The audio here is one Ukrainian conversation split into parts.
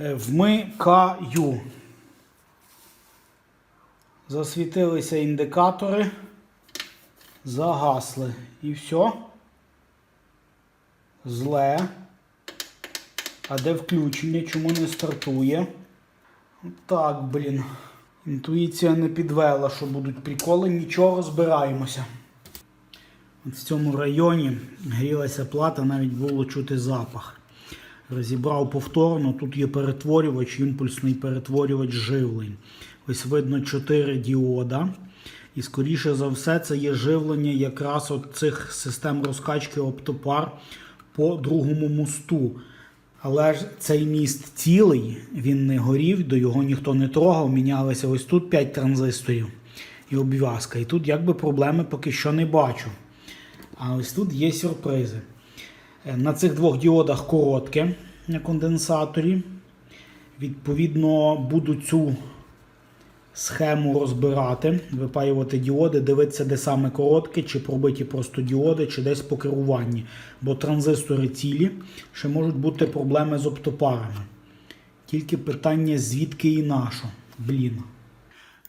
Е, Вмикаю. Засвітилися індикатори. Загасли. І все. Зле. А де включення? Чому не стартує? Так, блін. Інтуїція не підвела, що будуть приколи. Нічого розбираємося. От в цьому районі грілася плата, навіть було чути запах. Розібрав повторно, тут є перетворювач, імпульсний перетворювач живлень. Ось видно 4 діода. І скоріше за все, це є живлення якраз от цих систем розкачки оптопар по другому мосту. Але ж цей міст цілий, він не горів, до його ніхто не трогав. Мінялися ось тут 5 транзисторів і обв'язка. І тут якби проблеми поки що не бачу. А ось тут є сюрпризи. Е, На цих двох діодах коротке на конденсаторі. Відповідно, буду цю схему розбирати, випаювати діоди, дивитися, де саме коротке, чи пробиті просто діоди, чи десь по керуванні. Бо транзистори цілі, ще можуть бути проблеми з оптопарами. Тільки питання, звідки і на. Блін.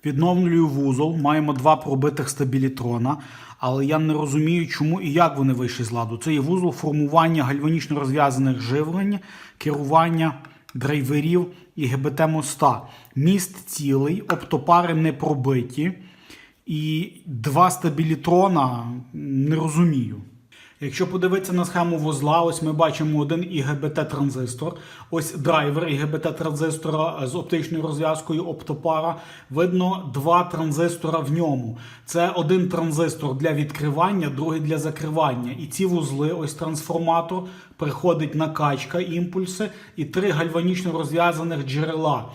Відновлюю вузол, маємо два пробитих стабілітрона, але я не розумію, чому і як вони вийшли з ладу. Це є вузол формування гальванічно розв'язаних живлень, керування драйверів і ГБТ моста. Міст цілий, оптопари не пробиті. І два стабілітрона не розумію. Якщо подивитися на схему вузла, ось ми бачимо один ігбт транзистор, ось драйвер ігбт транзистора з оптичною розв'язкою оптопара. Видно два транзистора в ньому. Це один транзистор для відкривання, другий для закривання. І ці вузли, ось трансформатор, приходить накачка, імпульси і три гальванічно розв'язаних джерела.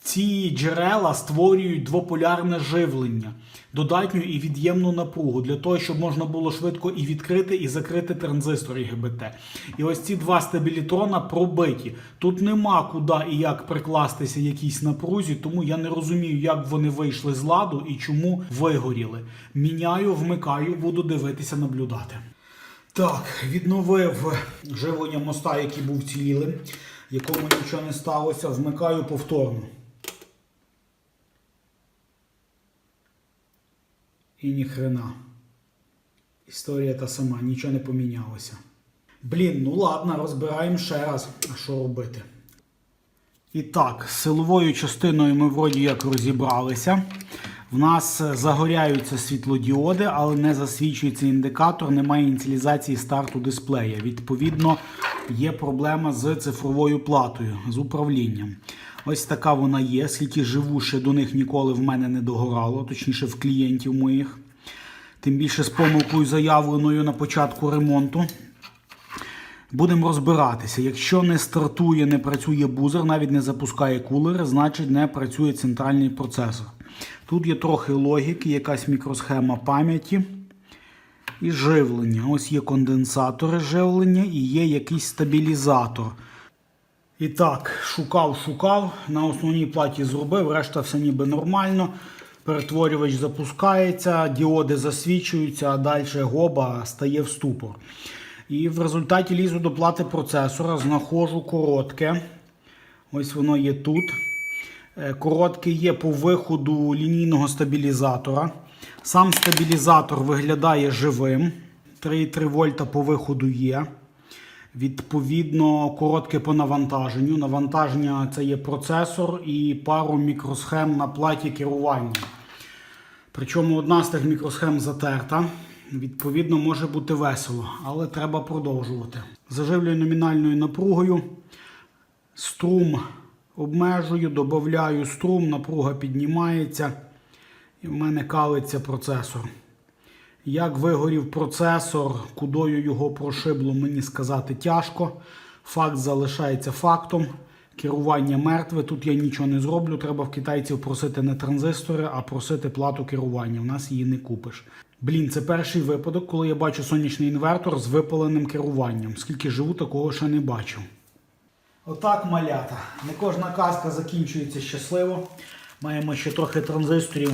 Ці джерела створюють двополярне живлення, додатню і від'ємну напругу для того, щоб можна було швидко і відкрити, і закрити транзистор ІГБТ. І ось ці два стабілітрона пробиті. Тут нема куди і як прикластися якійсь напрузі, тому я не розумію, як вони вийшли з ладу і чому вигоріли. Міняю, вмикаю, буду дивитися, наблюдати. Так, відновив живлення моста, який був цілілим, якому нічого не сталося. Вмикаю повторно. І ніхрена. Історія та сама, нічого не помінялося. Блін, ну ладно, розбираємо ще раз, а що робити. І так, з силовою частиною ми вроді як розібралися. В нас е, загоряються світлодіоди, але не засвічується індикатор, немає ініціалізації старту дисплея. Відповідно, є проблема з цифровою платою, з управлінням. Ось така вона є. Скільки живу, ще до них ніколи в мене не догорало, точніше в клієнтів моїх. Тим більше з помилкою заявленою на початку ремонту. Будемо розбиратися. Якщо не стартує, не працює бузер, навіть не запускає кулери, значить не працює центральний процесор. Тут є трохи логіки, якась мікросхема пам'яті і живлення. Ось є конденсатори живлення і є якийсь стабілізатор. І так, шукав, шукав, на основній платі зробив, решта все ніби нормально. Перетворювач запускається, діоди засвічуються, а далі гоба стає в ступор. І в результаті лізу до плати процесора, знаходжу коротке. Ось воно є тут. Е, Коротке є по виходу лінійного стабілізатора. Сам стабілізатор виглядає живим. 3,3 вольта по виходу є. Відповідно, коротке по навантаженню. Навантаження це є процесор і пару мікросхем на платі керування. Причому одна з тих мікросхем затерта. Відповідно, може бути весело, але треба продовжувати. Заживлюю номінальною напругою. Струм обмежую, додаю струм, напруга піднімається. І в мене калиться процесор. Як вигорів процесор, кудою його прошибло, мені сказати тяжко. Факт залишається фактом. Керування мертве. Тут я нічого не зроблю. Треба в китайців просити не транзистори, а просити плату керування. У нас її не купиш. Блін, це перший випадок, коли я бачу сонячний інвертор з випаленим керуванням. Скільки живу, такого ще не бачив. Отак, малята. Не кожна казка закінчується щасливо. Маємо ще трохи транзисторів.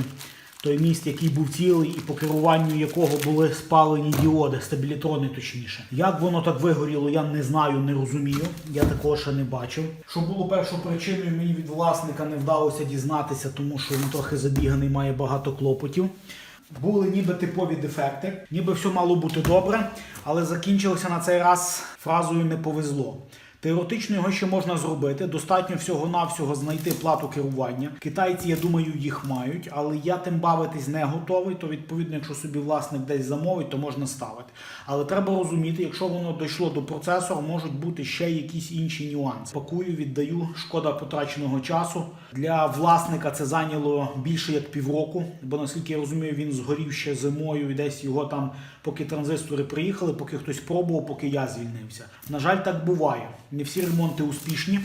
Той міст, який був цілий, і по керуванню якого були спалені діоди, стабілітрони точніше. Як воно так вигоріло, я не знаю, не розумію. Я такого ще не бачив. Що було першою причиною, мені від власника не вдалося дізнатися, тому що він трохи забіганий, має багато клопотів. Були ніби типові дефекти, ніби все мало бути добре, але закінчилося на цей раз фразою не повезло. Теоретично його ще можна зробити. Достатньо всього-навсього знайти плату керування. Китайці, я думаю, їх мають, але я тим бавитись не готовий. То відповідно, якщо собі власник десь замовить, то можна ставити. Але треба розуміти, якщо воно дійшло до процесора, можуть бути ще якісь інші нюанси. Пакую, віддаю, шкода потраченого часу. Для власника це зайняло більше як півроку, бо наскільки я розумію, він згорів ще зимою і десь його там, поки транзистори приїхали, поки хтось пробував, поки я звільнився. На жаль, так буває. Не всі ремонти успішні.